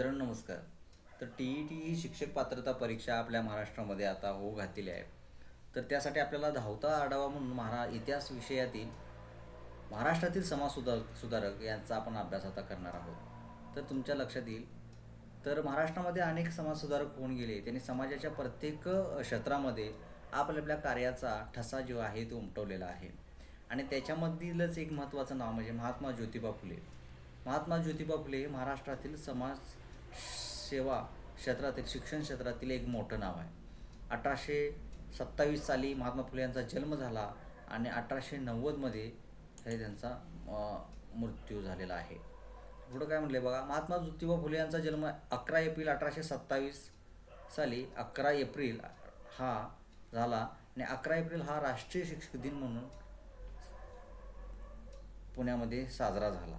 मित्रांनो नमस्कार. तर टी ई टी ही शिक्षक पात्रता परीक्षा आपल्या महाराष्ट्रामध्ये आता होऊ घातलेली आहे. तर त्यासाठी आपल्याला धावता आढावा म्हणून महारा इतिहास विषयातील महाराष्ट्रातील समाज सुधारक सुधारक यांचा आपण अभ्यास आता करणार आहोत. तर तुमच्या लक्षात येईल. तर महाराष्ट्रामध्ये अनेक समाजसुधारक होऊन गेले. त्यांनी समाजाच्या प्रत्येक क्षेत्रामध्ये आपल्या आपल्या कार्याचा ठसा जो आहे तो उमटवलेला आहे. आणि त्याच्यामधीलच एक महत्त्वाचं नाव म्हणजे महात्मा ज्योतिबा फुले. महात्मा ज्योतिबा फुले हे महाराष्ट्रातील समाज सेवा क्षेत्रातील शिक्षण क्षेत्रातील एक मोठं नाव आहे. अठराशे सत्तावीस साली महात्मा फुले यांचा जन्म झाला आणि अठराशे नव्वदमध्ये हे त्यांचा मृत्यू झालेला आहे. पुढं काय म्हणले बघा महात्मा ज्योतिबा फुले यांचा जन्म अकरा एप्रिल अठराशे सत्तावीस साली अकरा एप्रिल हा झाला आणि अकरा एप्रिल हा राष्ट्रीय शिक्षक दिन म्हणून पुण्यामध्ये साजरा झाला.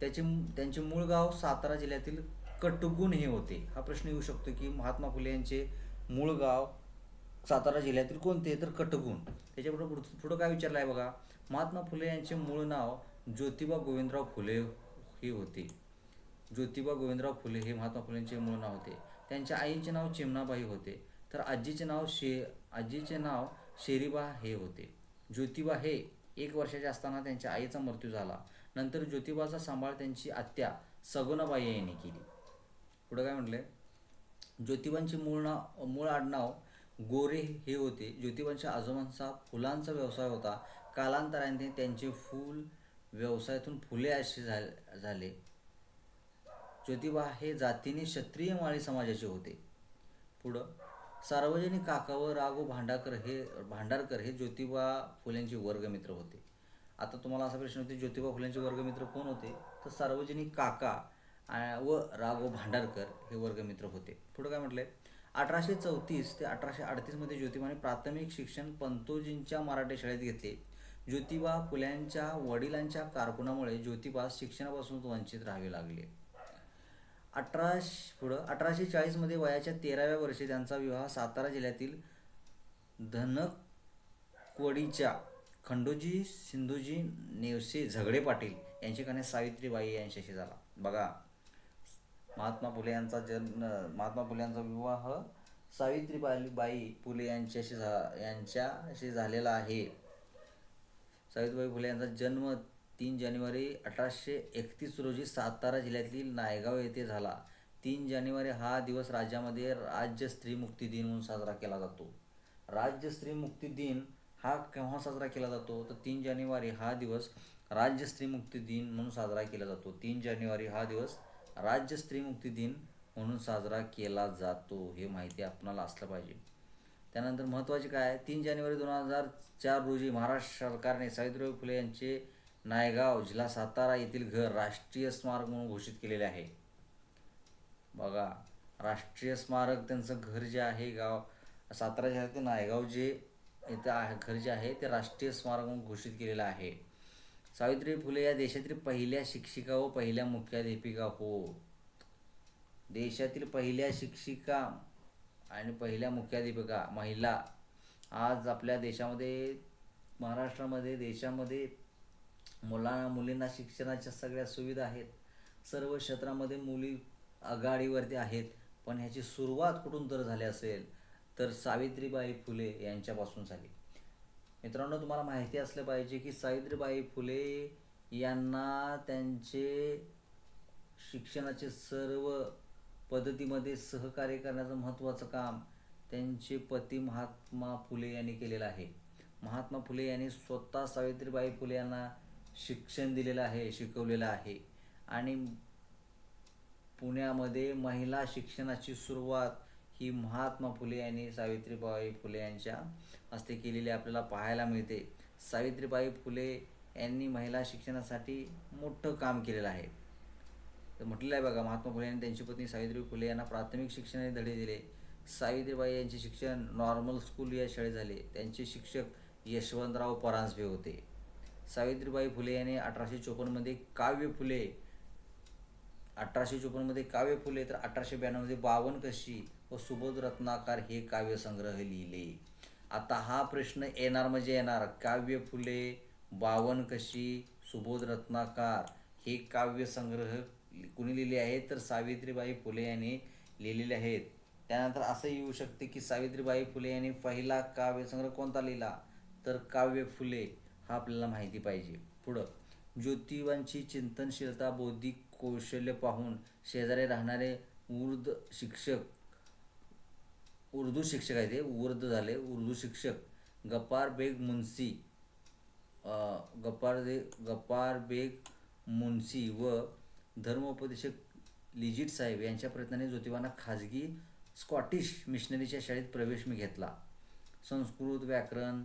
त्याचे त्यांचे मूळ गाव सातारा जिल्ह्यातील कटगुण हे होते. हा प्रश्न येऊ शकतो की महात्मा फुले यांचे मूळ गाव सातारा जिल्ह्यातील कोणते? तर कटगुण. त्याच्यापुढं पुढं पुढं काय विचारलं आहे बघा? महात्मा फुले यांचे मूळ नाव ज्योतिबा गोविंदराव फुले हे होते. ज्योतिबा गोविंदराव फुले हे महात्मा फुलेंचे मूळ नाव होते. त्यांच्या आईचे नाव चिमणाबाई होते. तर आजीचे नाव शे आजीचे नाव शेरीबा हे होते. ज्योतिबा हे एक वर्षाचे असताना त्यांच्या आईचा मृत्यू झाला. नंतर ज्योतिबाचा सांभाळ त्यांची आत्या सगुणाबाई यांनी केली. पुढं काय म्हटलंय? ज्योतिबांचे मूळ नाव मूळ आडनाव गोरे हे होते. ज्योतिबांच्या आजोबांचा फुलांचा व्यवसाय होता. कालांतराने त्यांचे फूल व्यवसायातून फुले असे झाले झाले. ज्योतिबा हे जातीने क्षत्रिय माळी समाजाचे होते. पुढं सार्वजनिक काका व राघो भांडारकर हे भांडारकर हे ज्योतिबा फुलेंचे वर्गमित्र होते. आता तुम्हाला असा प्रश्न होते ज्योतिबा फुलेंचे वर्गमित्र कोण होते? तर सार्वजनिक काका व राघव भांडारकर हे वर्गमित्र होते. पुढं काय म्हटलंय अठराशे चौतीस ते अठराशे अडतीसमध्ये ज्योतिबाने प्राथमिक शिक्षण पंतोजींच्या मराठी शाळेत घेतले. ज्योतिबा फुल्यांच्या वडिलांच्या कारकुनामुळे ज्योतिबा शिक्षणापासून वंचित राहावे लागले. अठराशे पुढं अठराशे चाळीसमध्ये वयाच्या तेराव्या वर्षी त्यांचा विवाह सातारा जिल्ह्यातील धनकवडीच्या खंडोजी सिंधूजी नेवसे झगडे पाटील यांची कन्या सावित्रीबाई यांच्याशी झाला. बघा महात्मा फुले यांचा जन्म महात्मा फुले यांचा विवाह सावित्रीबाई बाई फुले यांच्याशी झा यांच्याशी झालेला आहे. सावित्रीबाई फुले यांचा जन्म तीन जानेवारी अठराशे एकतीस रोजी सातारा जिल्ह्यातील नायगाव येथे झाला. तीन जानेवारी हा दिवस राज्यामध्ये राज्य स्त्री मुक्ती दिन म्हणून साजरा केला जातो. राज्य स्त्री मुक्ती दिन हा केव्हा साजरा केला जातो? तर तीन जानेवारी हा दिवस राज्य स्त्री मुक्ती दिन म्हणून साजरा केला जातो. तीन जानेवारी हा दिवस राज्य स्त्री मुक्ती दिन म्हणून साजरा केला जातो हे माहिती आपणाला असलं पाहिजे. त्यानंतर महत्त्वाचे काय तीन जानेवारी दोन हजार चार रोजी महाराष्ट्र सरकारने सावित्रीबाई फुले यांचे नायगाव जिल्हा सातारा येथील घर राष्ट्रीय स्मारक म्हणून घोषित केलेले आहे. बघा राष्ट्रीय स्मारक त्यांचं घर जे आहे गाव सातारा जिल्ह्यातील नायगाव जे इथं आहे घर जे आहे ते राष्ट्रीय स्मारक म्हणून घोषित केलेलं आहे. सावित्रीबाई फुले या देशातील पहिल्या शिक्षिका व पहिल्या मुख्याध्यापिका हो. देशातील पहिल्या शिक्षिका आणि पहिल्या मुख्याध्यापिका महिला. आज आपल्या देशामध्ये महाराष्ट्रामध्ये देशामध्ये मुलांना मुलींना शिक्षणाच्या सगळ्या सुविधा आहेत. सर्व क्षेत्रामध्ये मुली आघाडीवरती आहेत. पण ह्याची सुरुवात कुठून तर झाली असेल तर सावित्रीबाई फुले यांच्यापासून झाली. मित्रांनो तुम्हाला माहिती असलं पाहिजे की सावित्रीबाई फुले यांना त्यांचे शिक्षणाचे सर्व पद्धतीमध्ये सहकार्य करण्याचं महत्त्वाचं काम त्यांचे पती महात्मा फुले यांनी केलेलं आहे. महात्मा फुले यांनी स्वतः सावित्रीबाई फुले यांना शिक्षण दिलेलं आहे शिकवलेलं आहे. आणि पुण्यामध्ये महिला शिक्षणाची सुरुवात ही महात्मा फुले यांनी सावित्रीबाई फुले यांच्या हस्ते केलेली आपल्याला पाहायला मिळते. सावित्रीबाई फुले यांनी महिला शिक्षणासाठी मोठं काम केलेलं आहे. तर म्हटलेलं आहे बघा महात्मा फुले यांनी त्यांची पत्नी सावित्रीबाई फुले यांना प्राथमिक शिक्षणाने धडे दिले. सावित्रीबाई यांचे शिक्षण नॉर्मल स्कूल या शाळेत झाले. त्यांचे शिक्षक यशवंतराव परांजपे होते. सावित्रीबाई फुले यांनी अठराशे चोपन्नमध्ये काव्य फुले अठराशे चोपन्नमध्ये काव्य फुले तर अठराशे ब्याण्णवमध्ये बावन कशी व सुबोध रत्नाकार हे काव्यसंग्रह लिहिले. आता हा प्रश्न येणार म्हणजे येणार. काव्य फुले बावन कशी सुबोध रत्नाकार हे काव्यसंग्रह कुणी लिहिले आहेत? तर सावित्रीबाई फुले यांनी लिहिलेले आहेत. त्यानंतर असं येऊ शकते की सावित्रीबाई फुले यांनी पहिला काव्यसंग्रह कोणता लिहिला? तर काव्य फुले हा आपल्याला माहिती पाहिजे. पुढं ज्योतिबांची चिंतनशीलता बौद्धिक कौशल्य पाहून शेजारी राहणारे उर्द शिक्षक उर्दू शिक्षक आहे ते वृद्ध झाले. उर्दू शिक्षक गप्पार बेग मुन्सी गप्पार दे गप्पार बेग मुन्सी व धर्मोपदेशक लिजिट साहेब यांच्या प्रयत्नाने ज्योतिबांना खाजगी स्कॉटिश मिशनरीच्या शाळेत प्रवेश मी घेतला. संस्कृत व्याकरण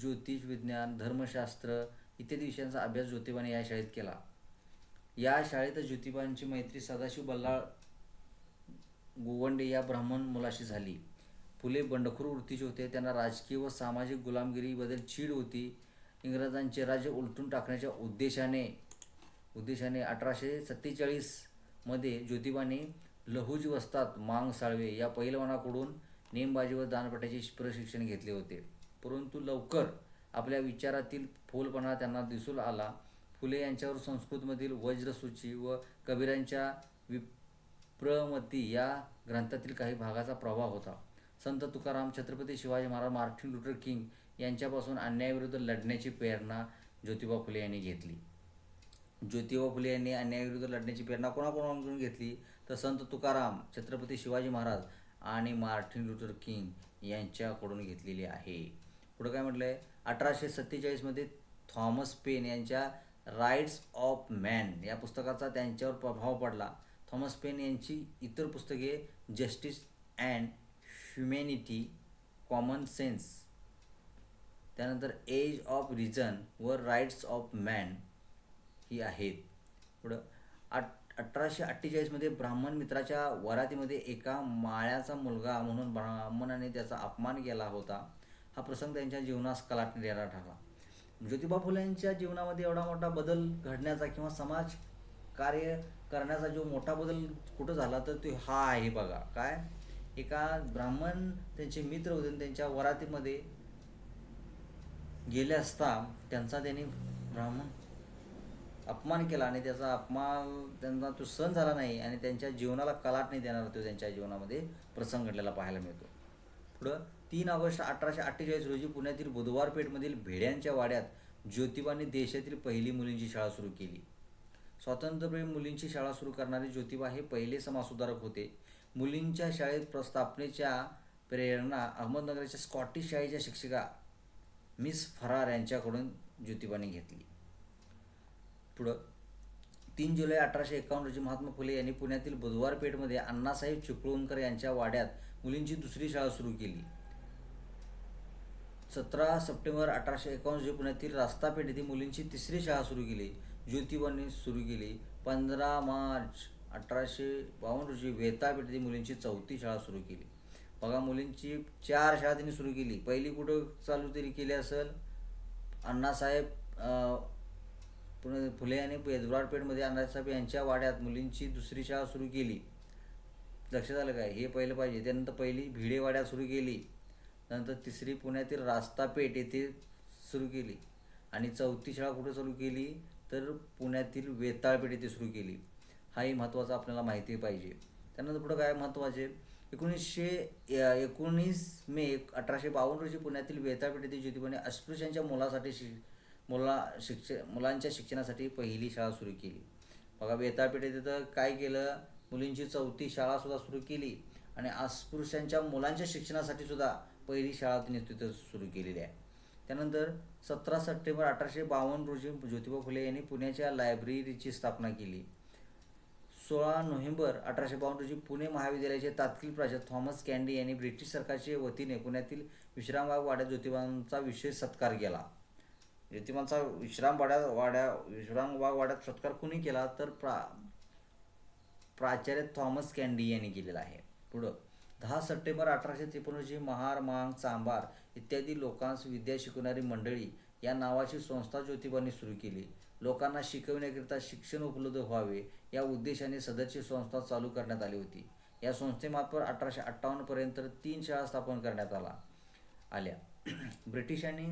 ज्योतिष विज्ञान धर्मशास्त्र इत्यादी विषयांचा अभ्यास ज्योतिबाने या शाळेत केला. या शाळेत ज्योतिबांची मैत्री सदाशिव बल्लाळ गोवंडे या ब्राह्मण मुलाशी झाली. फुले बंडखोर वृत्तीचे होते. त्यांना राजकीय व सामाजिक गुलामगिरीबद्दल चीड होती. इंग्रजांचे राज्य उलटून टाकण्याच्या उद्देशाने उद्देशाने अठराशे सत्तेचाळीसमध्ये ज्योतिबाने लहुजी वस्तात मांग साळवे या पहिलवानाकडून नेमबाजी व दानपट्याचे प्रशिक्षण घेतले होते. परंतु लवकर आपल्या विचारातील फोलपणा त्यांना दिसून आला. फुले यांच्यावर संस्कृतमधील वज्रसूची व कबीरांच्या प्रमती या ग्रंथातील काही भागाचा प्रभाव होता. Sant Tukaram Chhatrapati Shivaji Maharaj Martin Luther King यांच्यापासून अन्यायाविरुद्ध लढण्याची प्रेरणा ज्योतिबा फुले यांनी घेतली. ज्योतिबा फुले यांनी अन्यायाविरुद्ध लढण्याची प्रेरणा कोणाकोणाकडून घेतली? तर संत तुकाराम छत्रपती शिवाजी महाराज आणि मार्टिन लुटर किंग यांच्याकडून घेतलेली आहे. पुढं काय म्हटलं आहे अठराशे सत्तेचाळीसमध्ये थॉमस पेन यांच्या राईट्स ऑफ मॅन या पुस्तकाचा त्यांच्यावर प्रभाव पडला. थॉमस पेन यांची इतर पुस्तके Justice and Humanity Common Sense. त्यानंतर एज ऑफ रिझन व राईट्स ऑफ मॅन ही आहेत. पुढं आठ अठराशे अठ्ठेचाळीसमध्ये ब्राह्मण मित्राच्या वरातीमध्ये एका माळ्याचा मुलगा म्हणून ब्राह्मणाने त्याचा अपमान केला होता. हा प्रसंग त्यांच्या जीवनास कलाटणी ठरला ज्योतिबा फुलेंच्या जीवनामध्ये एवढा मोठा बदल घडण्याचा किंवा समाज कार्य करण्याचा जो मोठा बदल कुठं झाला तर तो हा आहे बघा. काय? एका ब्राह्मण त्यांचे मित्र होते आणि त्यांच्या वरातीमध्ये गेले असता त्यांचा त्यांनी ब्राह्मण अपमान केला आणि त्याचा अपमान त्यांना तो सहन झाला नाही आणि त्यांच्या जीवनाला कलाट नाही देणार तो त्यांच्या जीवनामध्ये प्रसंग घडलेला पाहायला मिळतो. पुढं तीन ऑगस्ट अठराशे अठ्ठेचाळीस रोजी पुण्यातील बुधवारपेठमधील भेड्यांच्या वाड्यात ज्योतिबाने देशातील पहिली मुलींची शाळा सुरू केली. स्वातंत्र्यप्रेम मुलींची शाळा सुरू करणारे ज्योतिबा हे पहिले समाजसुधारक होते. मुलींच्या शाळेत प्रस्थापनेच्या प्रेरणा अहमदनगरच्या स्कॉटिश शाळेच्या शिक्षिका मिस फरार यांच्याकडून ज्योतिबाने घेतली. पुढं तीन जुलै अठराशे एकावन्न रोजी महात्मा फुले यांनी पुण्यातील बुधवार पेठमध्ये अण्णासाहेब चिपळूणकर यांच्या वाड्यात मुलींची दुसरी शाळा सुरू केली. सतरा सप्टेंबर अठराशे एकावन्न रोजी पुण्यातील रास्तापेठ येथे मुलींची तिसरी शाळा सुरू केली. ज्योतिबाने सुरू केली. पंधरा मार्च अठराशे बावन्न रोजी वेतापेठ मुलींची चौथी शाळा सुरू केली. बघा मुलींची चार शाळा त्यांनी सुरू केली. पहिली कुठं चालू तरी केली असेल? अण्णासाहेब पुणे फुले आणि पेदवारपेठमध्ये अण्णासाहेब यांच्या वाड्यात मुलींची दुसरी शाळा सुरू केली. लक्षात आलं काय? हे पहिलं पाहिजे. त्यानंतर पहिली भिडेवाड्यात सुरू केली. नंतर तिसरी पुण्यातील रास्तापेठ येथे सुरू केली. आणि चौथी शाळा कुठं चालू केली? तर पुण्यातील वेताळपेठ येथे सुरू केली. हाही महत्त्वाचा आपल्याला माहिती पाहिजे. त्यानंतर पुढं काय महत्त्वाचे? एकोणीसशे एकोणीस मे अठराशे बावन्न रोजी पुण्यातील वेताळपेठ येथे ज्योतिबाने अस्पृश्यांच्या मुलासाठी शि मुला शिक्ष मुलांच्या शिक्षणासाठी पहिली शाळा सुरू केली. बघा वेताळपेठ येथे तर काय केलं? मुलींची चौथी शाळासुद्धा सुरू केली आणि अस्पृश्यांच्या मुलांच्या शिक्षणासाठी सुद्धा पहिली शाळा त्यांनी तिथं सुरू केलेली आहे. त्यानंतर सतरा सप्टेंबर अठराशे बावन्न रोजी ज्योतिबा फुले यांनी पुण्याच्या लायब्ररीची स्थापना केली. सोळा नोव्हेंबर अठराशे बावन्न रोजी पुणे महाविद्यालयाचे तात्कालिक प्राचार्य थॉमस कॅन्डी यांनी ब्रिटिश सरकारच्या वतीने पुण्यातील विश्रामबाग वाड्यात ज्योतिबांचा विशेष सत्कार केला. ज्योतिबांचा विश्राम वाड्या वाड्या विश्रामबाग वाड्यात सत्कार कुणी केला? तर प्रा प्राचार्य थॉमस कॅन्डी यांनी केलेला आहे. पुढं. दहा सप्टेंबर अठराशे त्रेपन्न रोजी महार मांग चांबार इत्यादी लोकांस विद्या शिकवणारी मंडळी या नावाची संस्था ज्योतिबांनी सुरू केली. लोकांना शिकवण्याकरिता शिक्षण उपलब्ध व्हावे या उद्देशाने सदरची संस्था चालू करण्यात आली होती. या संस्थेमार्फत अठराशे अठ्ठावन्नपर्यंत तीन शाळा स्थापन करण्यात आला आल्या. ब्रिटिशांनी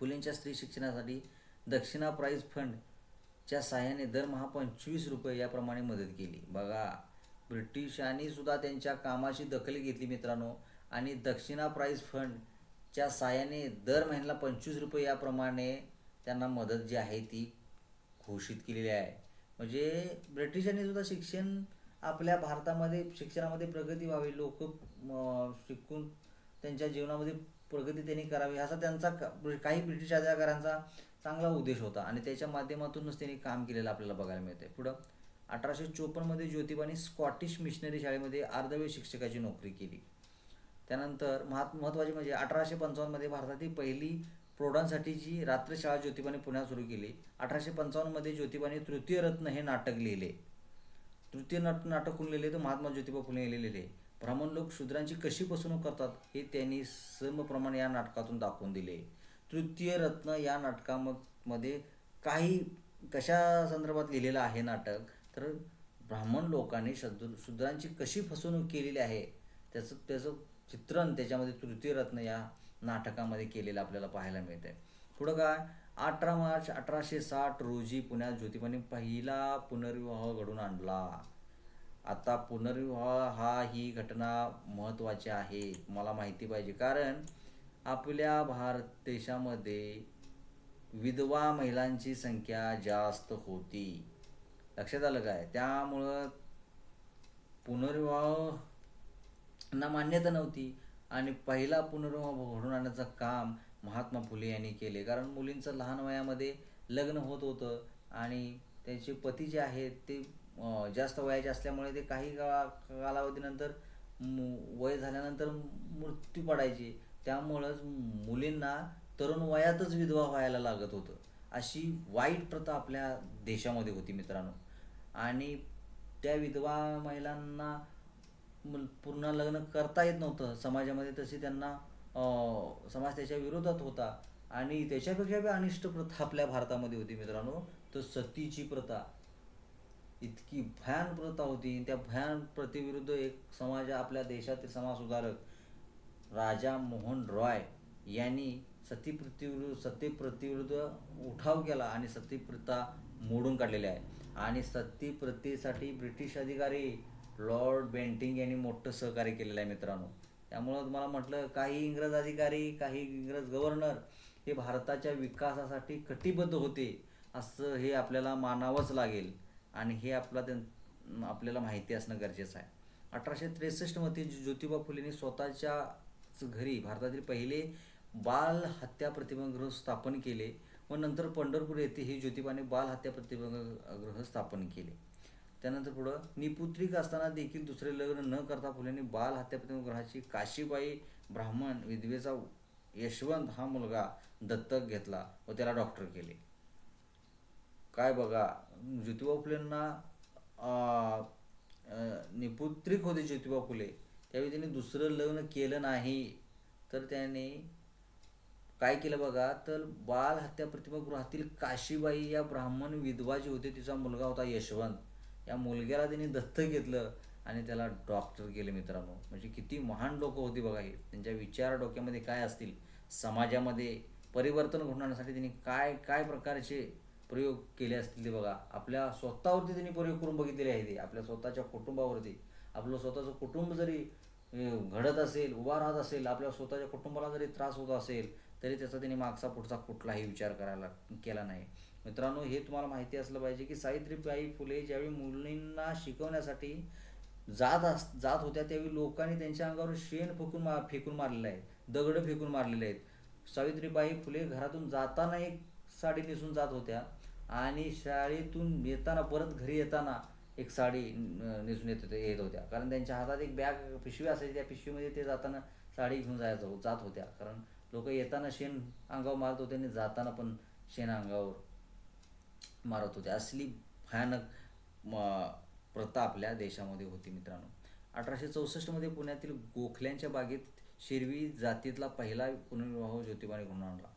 फुलेंच्या स्त्री शिक्षणासाठी दक्षिणा प्राईज फंडच्या सहाय्याने साह्याने दरमहा पंचवीस रुपये याप्रमाणे मदत केली. बघा ब्रिटिशांनी सुद्धा त्यांच्या कामाची दखल घेतली मित्रांनो. आणि दक्षिणा प्राईज फंडच्या साह्याने दर महिन्याला पंचवीस रुपये याप्रमाणे त्यांना मदत जी आहे ती घोषित केलेली आहे. म्हणजे ब्रिटिशांनी सुद्धा शिक्षण आपल्या भारतामध्ये शिक्षणामध्ये प्रगती व्हावी लोक शिकून त्यांच्या जीवनामध्ये प्रगती त्यांनी करावी असा त्यांचा काही ब्रिटिश अधिकाऱ्यांचा चांगला उद्देश होता. आणि त्याच्या माध्यमातूनच त्यांनी काम केलेलं आपल्याला बघायला मिळते पुढं अठराशे चोपन्नमध्ये ज्योतिबाने स्कॉटिश मिशनरी शाळेमध्ये अर्धवेळ शिक्षकाची नोकरी केली. त्यानंतर महत् महत्त्वाची म्हणजे अठराशे पंचावन्नमध्ये भारतातील पहिली प्रौढांसाठीची रात्रशाळा ज्योतिबाने पुण्यात सुरू केली अठराशे पंचावन्नमध्ये ज्योतिबाने तृतीय रत्न हे नाटक लिहिले. तृतीय नट नाटक कोण लिहिले? तर महात्मा ज्योतिबा फुले लिहिलेले ब्राह्मण लोक शूद्रांची कशी फसवणूक करतात? हे त्यांनी समप्रमाण या नाटकातून दाखवून दिले. तृतीय रत्न या नाटकामध्ये काही कशा संदर्भात लिहिलेलं आहे नाटक? तर ब्राह्मण लोकांनी शूद्र शूद्रांची कशी फसवणूक केलेली आहे त्याचं त्याचं चित्रण त्याच्यामध्ये तृतीय रत्न या नाटकामध्ये केलेलं आपल्याला पाहायला मिळतंय. पुढं काय? अठरा मार्च अठराशे साठ रोजी पुण्यात ज्योतिबाने पहिला पुनर्विवाह घडून आणला. आता पुनर्विवाह हा ही घटना महत्त्वाची आहे मला माहिती पाहिजे. कारण आपल्या भारत देशामध्ये विधवा महिलांची संख्या जास्त होती. लक्षात आलं काय? त्यामुळं पुनर्विवाह ना मान्यता नव्हती आणि पहिला पुनर्विवाह घडून आणण्याचं काम महात्मा फुले यांनी केले. कारण मुलींचं लहान वयामध्ये लग्न होत होतं आणि त्यांचे पती जे आहेत ते जास्त वयाचे असल्यामुळे ते काही काळा कालावधीनंतर मु- वय झाल्यानंतर मृत्यू पडायचे. त्यामुळंच मुलींना तरुण वयातच विधवा व्हायला लागत होतं. अशी वाईट प्रथा आपल्या देशामध्ये होती मित्रांनो. आणि त्या विधवा महिलांना पूर्ण लग्न करता येत नव्हतं. समाजामध्ये तशी त्यांना समाज त्याच्या विरोधात होता. आणि त्याच्यापेक्षा बी अनिष्ट प्रथा आपल्या भारतामध्ये होती मित्रांनो. तर सतीची प्रथा. इतकी भयान प्रथा होती. त्या भयान प्रथेविरुद्ध एक समाज आपल्या देशातील समाजसुधारक राजा मोहन रॉय यांनी सतीप्रतिविरुद्ध सतीप्रतिविरुद्ध उठाव केला आणि सतीप्रथा मोडून काढलेली आहे आणि सतीप्रथेसाठी ब्रिटिश अधिकारी लॉर्ड बेंटिंग यांनी मोठं सहकार्य केलेलं आहे मित्रांनो. त्यामुळं तुम्हाला म्हटलं काही इंग्रज अधिकारी काही इंग्रज गव्हर्नर हे भारताच्या विकासासाठी कटिबद्ध होते असं हे आपल्याला मानावंच लागेल. आणि हे आपला त्यां आपल्याला माहिती असणं गरजेचं आहे. अठराशे त्रेसष्टमध्ये ज्योतिबा फुलेंनी स्वतःच्याच घरी भारतातील पहिले बाल हत्या प्रतिबंधगृह स्थापन केले. व नंतर पंढरपूर येथे हे ज्योतिबाने बाल हत्या प्रतिबंधगृह स्थापन केले. त्यानंतर पुढं निपुत्रिक असताना देखील दुसरे लग्न न करता फुलेंनी बाल हत्या प्रतिबंधगृहाची काशीबाई ब्राह्मण विधवेचा यशवंत हा मुलगा दत्तक घेतला व त्याला डॉक्टर केले. काय बघा ज्योतिबा फुलेंना निपुत्रिक होते ज्योतिबा फुले. त्यावेळी त्यांनी दुसरं लग्न केलं नाही तर त्याने काय केलं बघा तर बाल हत्या प्रतिभागृहातील काशीबाई या ब्राह्मण विधवा जी होते तिचा मुलगा होता यशवंत. या मुलग्याला त्यांनी दत्तक घेतलं आणि त्याला डॉक्टर केले मित्रांनो. म्हणजे किती महान लोक होती बघा हे. त्यांच्या विचार डोक्यामध्ये काय असतील? समाजामध्ये परिवर्तन घडवण्यासाठी त्यांनी काय काय प्रकारचे प्रयोग केले असतील ते बघा. आपल्या स्वतःवरती त्यांनी प्रयोग करून बघितलेले आहे ते. आपल्या स्वतःच्या कुटुंबावरती. आपलं स्वतःचं कुटुंब जरी घडत असेल उभा राहत असेल आपल्या स्वतःच्या कुटुंबाला जरी त्रास होत असेल तरी त्याचा त्यांनी मागचा पुढचा कुठलाही विचार करायला केला नाही. मित्रांनो हे तुम्हाला माहिती असलं पाहिजे की सावित्रीबाई फुले ज्यावेळी मुलींना शिकवण्यासाठी जात अस जात होत्या त्यावेळी लोकांनी त्यांच्या अंगावर शेण फेकून मा फेकून मारलेलं आहे. दगडं फेकून मारलेले आहेत. सावित्रीबाई फुले घरातून जाताना एक साडी नेसून जात होत्या आणि शाळेतून येताना परत घरी येताना एक साडी नेसून येत होत्या येत होत्या. कारण त्यांच्या हातात एक बॅग पिशवी असायची त्या पिशवीमध्ये ते जाताना साडी घेऊन जायचं जात होत्या. कारण लोक येताना शेण अंगावर मारत होते आणि जाताना पण शेण अंगावर मारत होते. असली भयानक म- प्रथा आपल्या देशामध्ये होती मित्रांनो. अठराशे चौसष्टमध्ये पुण्यातील गोखल्यांच्या बागेत शेरवी जातीतला पहिला पुनर्विवाह ज्योतिबाने घडून आणला.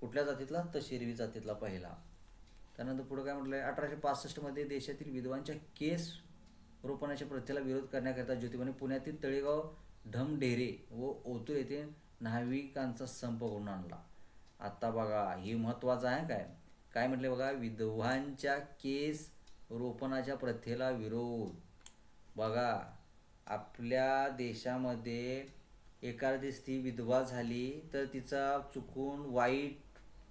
कुठल्या जातीतला? तर शेरवी जातीतला पहिला. त्यानंतर पुढं काय म्हटलंय? अठराशे पासष्टमध्ये देशातील विधवांच्या केस रोपणाच्या प्रथेला विरोध करण्याकरिता ज्योतिबाने पुण्यातील तळेगाव ढमढेरे व ओतूर येथे नाविकांचा संप करून आणला. आत्ता बघा हे महत्त्वाचं आहे काय? काय म्हटले बघा? विधवांच्या केस रोपणाच्या प्रथेला विरोध. बघा आपल्या देशामध्ये एखादी स्त्री विधवा झाली तर तिचा चुकून वाईट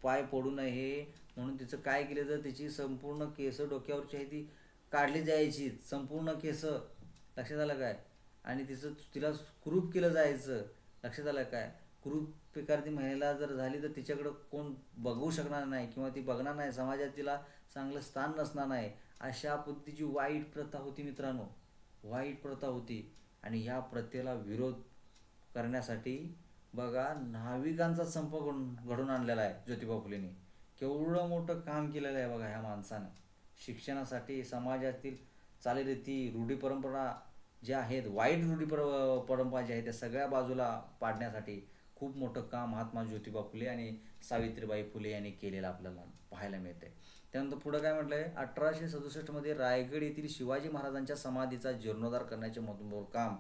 पाय पडू नये म्हणून तिचं काय केलं तर तिची संपूर्ण केस डोक्यावरची आहे ती काढली जायची. संपूर्ण केस. लक्षात आलं काय? आणि तिचं तिला कुरूप केलं जायचं. लक्षात आलं काय? कुरूप एखादी महिला जर झाली तर तिच्याकडं कोण बघू शकणार नाही किंवा ती बघणार नाही. समाजात तिला चांगलं स्थान नसणार नाही. अशा पद्धतीची वाईट प्रथा होती मित्रांनो. वाईट प्रथा होती. आणि ह्या प्रथेला विरोध करण्यासाठी बघा नाविकांचा संप घडून घडून आणलेला आहे ज्योतिबा फुलेंनी. केवढं मोठं काम केलेलं आहे बघा ह्या माणसानं. शिक्षणासाठी समाजातील चालीरीती रूढी परंपरा ज्या आहेत वाईट रूढी पर परंपरा ज्या आहेत त्या सगळ्या बाजूला पाडण्यासाठी खूप मोठं काम महात्मा ज्योतिबा फुले आणि सावित्रीबाई फुले यांनी केलेलं आपल्याला पाहायला मिळतंय. त्यानंतर पुढं काय म्हटलंय? अठराशे सदुसष्टमध्ये रायगड येथील शिवाजी महाराजांच्या समाधीचा जीर्णोद्धार करण्याचे महत्त्वपूर्ण काम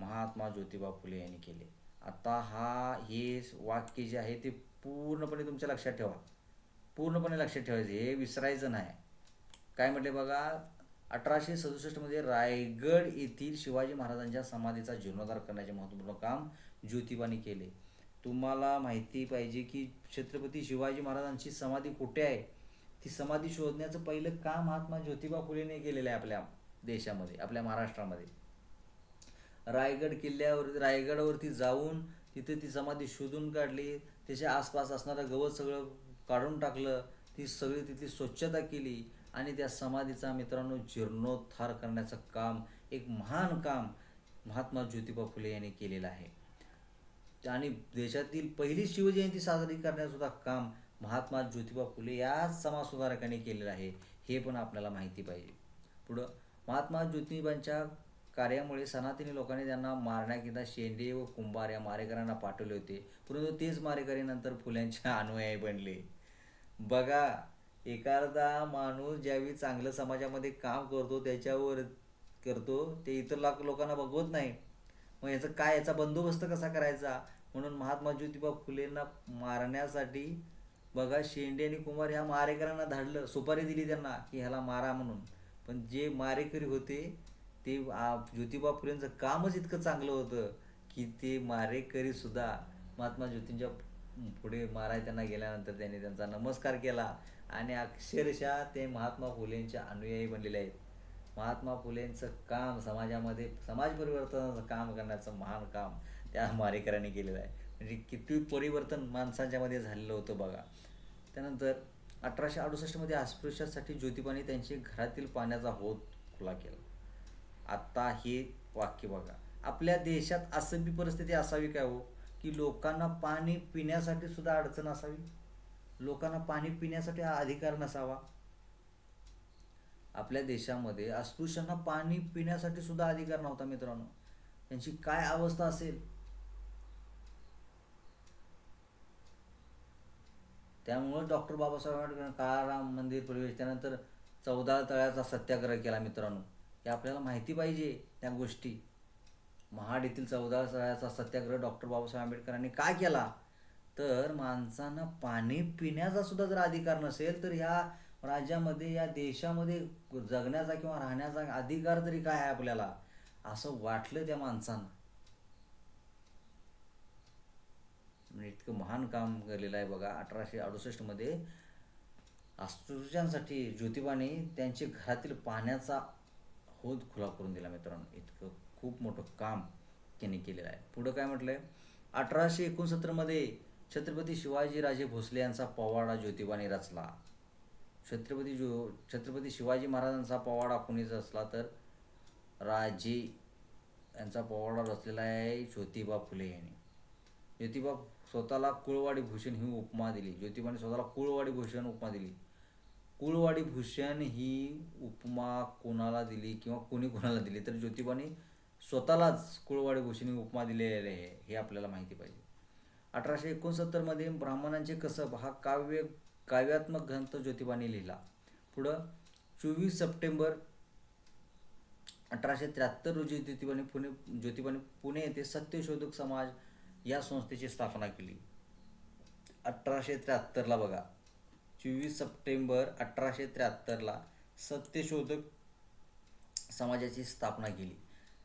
महात्मा ज्योतिबा फुले यांनी केले. आता हा हे वाक्य जे आहे ते पूर्णपणे तुमच्या लक्षात ठेवा. पूर्णपणे लक्षात ठेवायचं हे विसरायचं नाही. काय म्हटले बघा? अठराशे सदुसष्टमध्ये रायगड येथील शिवाजी महाराजांच्या समाधीचा जीर्णोद्धार करण्याचे महत्त्वपूर्ण काम ज्योतिबाने केले. तुम्हाला माहिती पाहिजे की छत्रपती शिवाजी महाराजांची समाधी कुठे आहे? ती समाधी शोधण्याचं पहिलं काम महात्मा ज्योतिबा फुलेने केलेलं आहे आपल्या देशामध्ये आपल्या महाराष्ट्रामध्ये. रायगड किल्ल्यावर रायगडावरती जाऊन तिथे ती समाधी शोधून काढली. त्याच्या आसपास असणारं गवत सगळं काढून टाकलं. ती सगळी तिथली स्वच्छता केली. आणि त्या समाधीचा मित्रांनो जीर्णोद्धार करण्याचं काम एक महान काम महात्मा ज्योतिबा फुले यांनी केलेलं आहे. आणि देशातील पहिली शिवजयंती साजरी करण्यासुद्धा काम महात्मा ज्योतिबा फुले याच समाजसुधारकांनी केलेलं आहे हे पण आपल्याला माहिती पाहिजे. पुढं महात्मा ज्योतिबांच्या कार्यामुळे सनातनी लोकांनी त्यांना मारण्याकरिता शेंडे व कुंभार या मारेकऱ्यांना पाठवले होते. परंतु तेच मारेकरी नंतर फुल्यांच्या अनुयायी बनले. बघा एखादा माणूस ज्यावेळी चांगलं समाजामध्ये काम करतो त्याच्यावर करतो ते इतर लाख लोकांना बघवत नाही. मग याचं काय याचा बंदोबस्त कसा करायचा? म्हणून महात्मा ज्योतिबा फुलेंना मारण्यासाठी बघा शेंडे आणि कुमार ह्या मारेकरांना धाडलं सुपारी दिली त्यांना की ह्याला मारा म्हणून. पण जे मारेकरी होते ते ज्योतिबा फुलेंचं कामच इतकं चांगलं होतं की ते मारेकरीसुद्धा महात्मा ज्योतींच्या पुढे माराय त्यांना गेल्यानंतर त्यांनी त्यांचा नमस्कार केला. आणि अक्षरशः ते महात्मा फुलेंच्या अनुयायी बनलेले आहेत. महात्मा फुलेंचं काम समाजामध्ये समाज परिवर्तनाचं काम करण्याचं महान काम त्या मारेकरांनी केलेलं आहे. म्हणजे किती परिवर्तन माणसांच्यामध्ये झालेलं होतं बघा. त्यानंतर अठराशे अडुसष्टमध्ये अस्पृश्यासाठी ज्योतिबाने त्यांचे घरातील पाण्याचा होत खुला केला. आत्ता हे वाक्य बघा. आपल्या देशात असं बी परिस्थिती असावी काय हो? की लोकांना पाणी पिण्यासाठी सुद्धा अडचण असावी? लोकांना पाणी पिण्यासाठी हा अधिकार नसावा. आपल्या देशामध्ये अस्पृश्यांना पाणी पिण्यासाठी सुद्धा अधिकार नव्हता मित्रांनो. त्यांची काय अवस्था असेल? त्यामुळे डॉक्टर बाबासाहेब आंबेडकर काळाराम मंदिर प्रवेश त्यानंतर चौदा तळ्याचा सत्याग्रह केला मित्रांनो. हे आपल्याला माहिती पाहिजे त्या गोष्टी. महाड येथील चौदा तळ्याचा सत्याग्रह डॉक्टर बाबासाहेब आंबेडकरांनी काय केला? तर माणसांना पाणी पिण्याचा सुद्धा जर अधिकार नसेल तर ह्या राज्यामध्ये या देशामध्ये जगण्याचा किंवा राहण्याचा अधिकार तरी काय आहे आपल्याला? असं वाटलं त्या माणसांना. म्हणजे इतकं महान काम केलेलं आहे बघा अठराशे अडुसष्टमध्ये अस्पृश्यांसाठी ज्योतिबाने त्यांचे घरातील पाण्याचा होद खुला करून दिला मित्रांनो. इतकं खूप मोठं काम त्यांनी केलेलं आहे. पुढं काय म्हटलंय? अठराशे एकोणसत्तरमध्ये छत्रपती शिवाजीराजे भोसले यांचा पवाडा ज्योतिबाने रचला. छत्रपती जो छत्रपती शिवाजी महाराजांचा पवाडा कोणीच असला तर? राजे यांचा पवाडा रचलेला आहे ज्योतिबा फुले यांनी. ज्योतिबा स्वतःला कुळवाडी भूषण ही उपमा दिली. ज्योतिबाने स्वतःला कुळवाडी भूषण उपमा दिली. कुळवाडी भूषण ही उपमा कोणाला दिली किंवा कोणी कोणाला दिली? तर ज्योतिबाने स्वतःलाच कुळवाडी भूषण ही उपमा दिलेली आहे हे आपल्याला माहिती पाहिजे. अठराशे एकोणसत्तरमध्ये ब्राह्मणांचे कसब हा काव्य काव्यात्मक ग्रंथ ज्योतिबाने लिहिला. पुढं चोवीस सप्टेंबर अठराशे त्र्याहत्तर रोजी ज्योतिबाने पुणे ज्योतिबाने पुणे येथे सत्यशोधक समाज या संस्थेची स्थापना केली. अठराशे त्र्याहत्तरला बघा. चोवीस सप्टेंबर अठराशे त्र्याहत्तरला सत्यशोधक समाजाची स्थापना केली.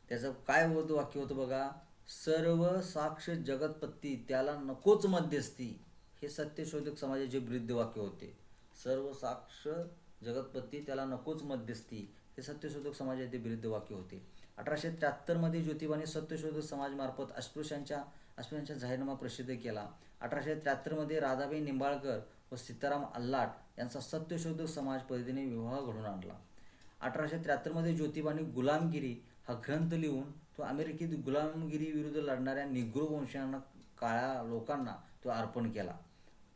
त्याचं काय होतं वाक्य होतं बघा? सर्व साक्ष जगतपत्ती त्याला नकोच मध्यस्थी हे सत्यशोधक समाजाचे वृद्ध वाक्य होते. सर्व साक्ष जगतपत्ती त्याला नकोच मध्यस्थी हे सत्यशोधक समाजाचे ब्रीद वाक्य होते. अठराशे त्र्याहत्तरमध्ये ज्योतिबाने सत्यशोधक समाजमार्फत अस्पृश्यांच्या अस्पृश्यांचा जाहीरनामा प्रसिद्ध केला. अठराशे त्र्याहत्तरमध्ये राधाबाई निंबाळकर व सीताराम अल्लाट यांचा सत्यशोधक समाज पद्धतीने विवाह घडून आणला. अठराशे त्र्याहत्तरमध्ये ज्योतिबाने गुलामगिरी हा ग्रंथ लिहून तो अमेरिकेत गुलामगिरीविरुद्ध लढणाऱ्या निग्रो वंशांना काळ्या लोकांना तो अर्पण केला.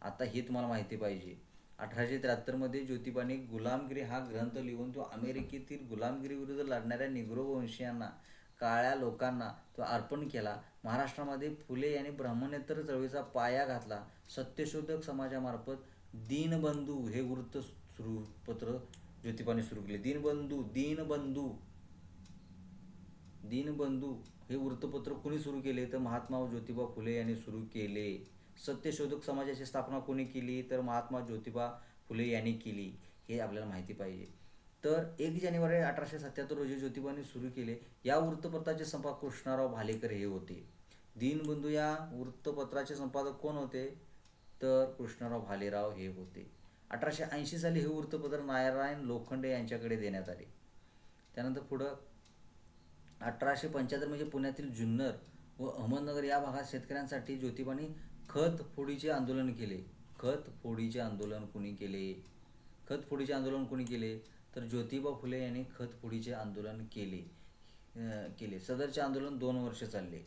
आता हे तुम्हाला माहिती पाहिजे. अठराशे त्र्याहत्तरमध्ये ज्योतिबाने गुलामगिरी हा ग्रंथ लिहून तो अमेरिकेतील गुलामगिरीविरुद्ध लढणाऱ्या निग्रो वंशीयांना काळ्या लोकांना तो अर्पण केला. महाराष्ट्रामध्ये फुले यांनी ब्रह्मनेत्र चळवळीचा पाया घातला. सत्यशोधक समाजामार्फत दीनबंधू हे वृत्त सुरू पत्र ज्योतिबाने सुरू केले. दीनबंधू दीनबंधू. दीनबंधू हे वृत्तपत्र कोणी सुरू केले? तर महात्मा ज्योतिबा फुले यांनी सुरू केले. सत्यशोधक समाजाची स्थापना कोणी केली? तर महात्मा ज्योतिबा फुले यांनी केली. हे आपल्याला माहिती पाहिजे. तर एक जानेवारी अठराशे सत्याहत्तर रोजी ज्योतिबाने सुरू केले. या वृत्तपत्राचे संपादक कृष्णराव भालेकर हे होते. दीनबंधू या वृत्तपत्राचे संपादक कोण होते? तर कृष्णराव भालेराव हे होते. अठराशे ऐंशी साली हे वृत्तपत्र नारायण लोखंडे यांच्याकडे देण्यात आले. त्यानंतर पुढं अठराशे पंच्याहत्तर म्हणजे पुण्यातील जुन्नर व अहमदनगर या भागात शेतकऱ्यांसाठी ज्योतिबाने खत फोडीचे आंदोलन केले. खत फोडीचे आंदोलन कुणी केले? खत फोडीचे आंदोलन कुणी केले? तर ज्योतिबा फुले यांनी खत फोडीचे आंदोलन केले. केले. सदरचे आंदोलन दोन वर्ष चालले.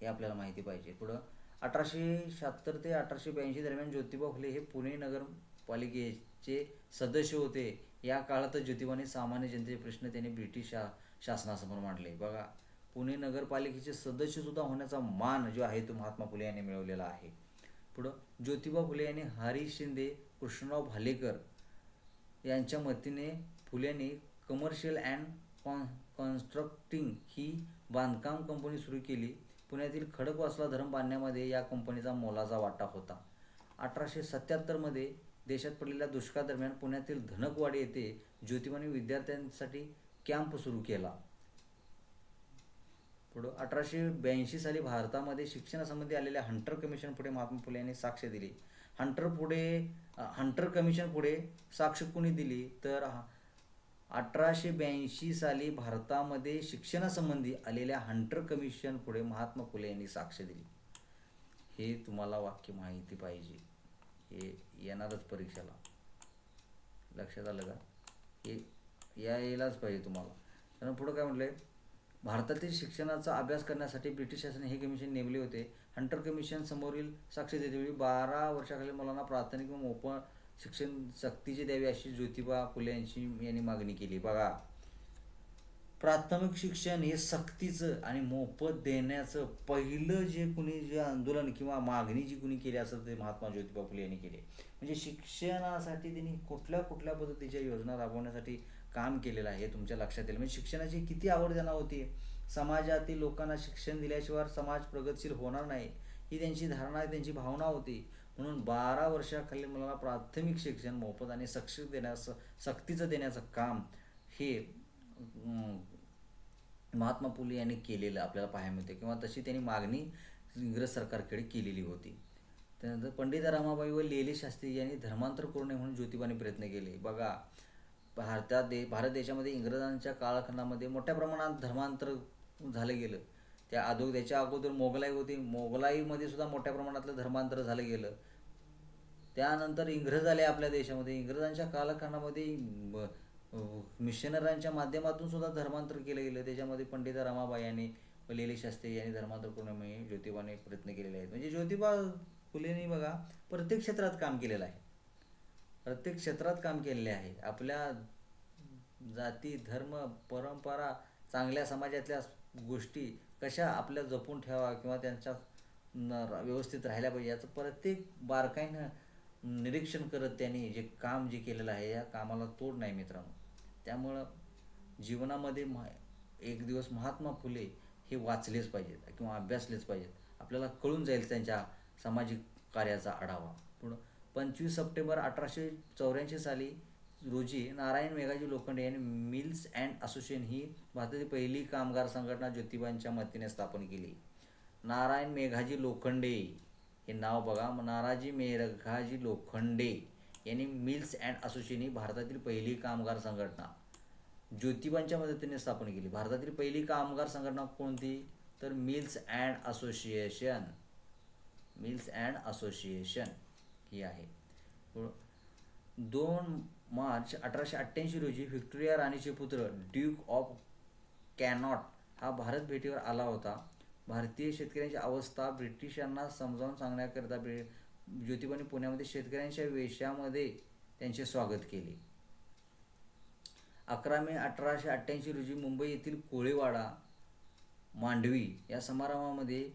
हे आपल्याला माहिती पाहिजे. पुढं अठराशे शहात्तर ते अठराशे ब्याऐंशी दरम्यान ज्योतिबा फुले हे पुणे नगरपालिकेचे सदस्य होते. या काळात ज्योतिबाने सामान्य जनतेचे प्रश्न त्यांनी ब्रिटिश शा शासनासमोर मांडले. बघा पुणे नगरपालिकेचे सदस्यसुद्धा होण्याचा मान जो आहे तो महात्मा फुले यांनी मिळवलेला आहे. पुढं ज्योतिबा फुले यांनी हरी शिंदे कृष्णराव भालेकर यांच्या मतीने फुलेंनी कमर्शियल अँड कॉन कॉन्स्ट्रक्टिंग ही बांधकाम कंपनी सुरू केली. पुण्यातील खडकवासला धरण बांधण्यामध्ये या कंपनीचा मोलाचा वाटा होता. अठराशे सत्याहत्तरमध्ये देशात पडलेल्या दुष्काळदरम्यान पुण्यातील धनकवाडी येथे ज्योतिबाने विद्यार्थ्यांसाठी कॅम्प सुरू केला. पुढं अठराशे ब्याऐंशी साली भारतामध्ये शिक्षणासंबंधी आलेल्या हंटर कमिशन पुढे महात्मा फुले यांनी साक्ष दिली. हंटर पुढे हंटर कमिशन पुढे साक्ष कुणी दिली? तर अठराशे ब्याऐंशी साली भारतामध्ये शिक्षणासंबंधी आलेल्या हंटर कमिशन पुढे महात्मा फुले यांनी साक्ष दिली. हे तुम्हाला वाक्य माहिती पाहिजे. हे येणारच परीक्षेला. लक्षात आलं का? हे यायलाच पाहिजे तुम्हाला. कारण पुढं काय म्हटलंय भारतातील शिक्षणाचा अभ्यास करण्यासाठी ब्रिटिश शासनाने हे कमिशन नेमले होते. हंटर कमिशन समोरील साक्षी देतेवेळी बारा वर्षाखाली मुलांना प्राथमिक व मोफत शिक्षण सक्तीचे द्यावे अशी ज्योतिबा फुले यांची यांनी मागणी केली. बघा. प्राथमिक शिक्षण हे सक्तीचं आणि मोफत देण्याचं पहिलं जे कुणी जे आंदोलन किंवा मागणी जी कुणी केली असं ते महात्मा ज्योतिबा फुले यांनी केली. म्हणजे शिक्षणासाठी त्यांनी कुठल्या कुठल्या पद्धतीच्या योजना राबवण्यासाठी काम केलेलं आहे हे तुमच्या लक्षात येईल. म्हणजे शिक्षणाची किती आवड त्यांना होती. समाजातील लोकांना शिक्षण दिल्याशिवाय समाज प्रगतशील होणार नाही ही त्यांची धारणा त्यांची भावना होती. म्हणून बारा वर्षाखाली मुलांना प्राथमिक शिक्षण मोफत आणि सक्षम देण्याचं सक्तीचं देण्याचं काम हे महात्मा फुले यांनी केलेलं आपल्याला पाहायला मिळते. किंवा तशी त्यांनी मागणी इंग्रज सरकारकडे केलेली होती. त्यानंतर पंडित रामाबाई व लेले शास्त्री यांनी धर्मांतर करू नये म्हणून ज्योतिबाने प्रयत्न केले. बघा भारतात दे भारत देशामध्ये इंग्रजांच्या कालखंडामध्ये मोठ्या प्रमाणात धर्मांतर झालं गेलं. त्या अगोदर त्याच्या अगोदर मोगलाई होती. मोगलाईमध्ये सुद्धा मोठ्या प्रमाणातलं धर्मांतर झालं गेलं. त्यानंतर इंग्रज आले आपल्या देशामध्ये. इंग्रजांच्या कालखंडामध्ये ब- मिशनरांच्या माध्यमातून सुद्धा धर्मांतर केलं गेलं. त्याच्यामध्ये पंडित रमाबाई यांनी व शास्त्री यांनी धर्मांतर करण्यामुळे ज्योतिबाने प्रयत्न केलेले आहेत. म्हणजे ज्योतिबा फुलेंनी बघा प्रत्येक क्षेत्रात काम केलेलं आहे. प्रत्येक क्षेत्रात काम केलेले आहे. आपल्या जाती धर्म परंपरा चांगल्या समाजातल्या गोष्टी कशा आपल्या जपून ठेवा किंवा त्यांच्या व्यवस्थित राहिल्या पाहिजे याचं प्रत्येक बारकाईनं निरीक्षण करत त्यांनी जे काम जे केलेलं आहे या कामाला तोड नाही मित्रांनो. त्यामुळं जीवनामध्ये मा एक दिवस महात्मा फुले हे वाचलेच पाहिजेत किंवा अभ्यासलेच पाहिजेत. आपल्याला कळून जाईल त्यांच्या सामाजिक कार्याचा आढावा. पुढं पंचवीस सप्टेंबर अठराशे चौऱ्याऐंशी साली रोजी नारायण मेघाजी लोखंडे यांनी मिल्स अँड असोसिएशन ही भारतातील पहिली कामगार संघटना ज्योतिबांच्या मतीने स्थापन केली. नारायण मेघाजी लोखंडे हे नाव बघा. नाराजी मेघाजी लोखंडे यांनी मिल्स अँड असोसिएशन ही भारतातील पहिली कामगार संघटना ज्योतिबांच्या मदतीने स्थापन केली. भारतातील पहिली कामगार संघटना कोणती? तर mills and association. Mills and association. ही आहे. दोन मार्च अठराशे अठ्ठ्याऐंशी रोजी व्हिक्टोरिया राणीचे पुत्र ड्यूक ऑफ कॅनॉट हा भारत भेटीवर आला होता. भारतीय शेतकऱ्यांची अवस्था ब्रिटिशांना समजावून सांगण्याकरिता ब्रि ज्योतिबाने पुण्यामध्ये शेतकऱ्यांच्या वेशामध्ये त्यांचे स्वागत केले. अकरा मे अठराशे अठ्ठ्याऐंशी रोजी मुंबई येथील कोळीवाडा मांडवी या समारंभामध्ये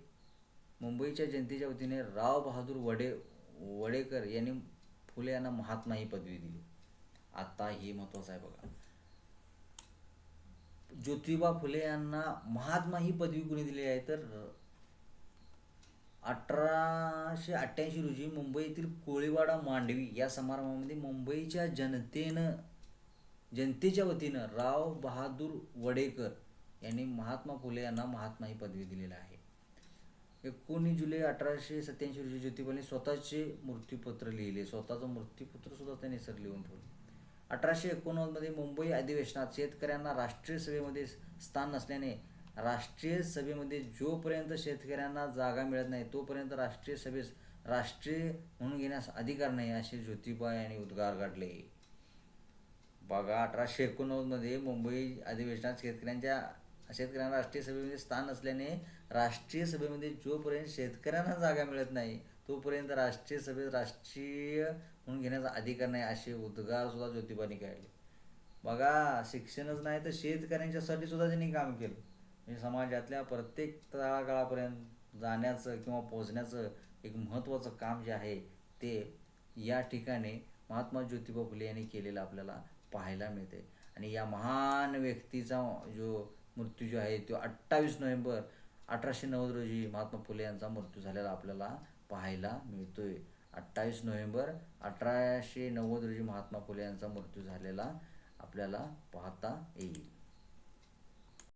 मुंबईच्या जनतेच्या वतीने राव बहादूर वडे वडेकर यांनी फुले यांना महात्मा ही पदवी दिली. आता हे महत्वाचं आहे बघा. ज्योतिबा फुले यांना महात्मा ही पदवी कोणी दिली आहे तर अठराशे अठ्ठ्याऐंशी रोजी मुंबईतील कोळीवाडा मांडवी या समारंभामध्ये मुंबईच्या जनतेनं जनतेच्या वतीनं राव बहादूर वडेकर यांनी महात्मा फुले यांना महात्मा ही पदवी दिलेली आहे. एकोणीस जुलै अठराशे सत्याऐंशी रोजी ज्योतिबाने स्वतःचे मृत्यूपत्र लिहिले. स्वतःचं मृत्यूपत्र सुद्धा त्यांनी सर लिहून ठेवले. अठराशे एकोणनव्वदमध्ये मुंबई अधिवेशनात शेतकऱ्यांना राष्ट्रीय सभेमध्ये स्थान नसल्याने राष्ट्रीय सभेमध्ये जोपर्यंत शेतकऱ्यांना जागा मिळत नाही तोपर्यंत राष्ट्रीय सभेस राष्ट्रीय म्हणून घेण्यास अधिकार नाही असे ज्योतिबा यांनी उद्गार काढले बघा अठराशे एकोणनव्वदमध्ये मुंबई अधिवेशनात शेतकऱ्यांच्या शेतकऱ्यांना राष्ट्रीय सभेमध्ये स्थान असल्याने राष्ट्रीय सभेमध्ये जोपर्यंत शेतकऱ्यांना जागा मिळत नाही तोपर्यंत राष्ट्रीय सभेत राष्ट्रीय म्हणून घेण्याचा अधिकार नाही असे उद्गार सुद्धा ज्योतिबाने काढले. बघा शिक्षणच नाही तर शेतकऱ्यांच्यासाठी सुद्धा त्यांनी काम केलं. म्हणजे समाजातल्या प्रत्येक तळागाळापर्यंत जाण्याचं किंवा पोहोचण्याचं एक महत्त्वाचं काम जे आहे ते या ठिकाणी महात्मा ज्योतिबा फुले यांनी केलेलं आपल्याला पाहायला मिळते आणि या महान व्यक्तीचा जो मृत्यू जो आहे तो अठ्ठावीस नोव्हेंबर अठराशे नव्वद रोजी महात्मा फुले यांचा मृत्यू झालेला आपल्याला पाहायला मिळतोय. अठ्ठावीस नोव्हेंबर अठराशे नव्वद रोजी महात्मा फुले यांचा मृत्यू झालेला आपल्याला पाहता येईल.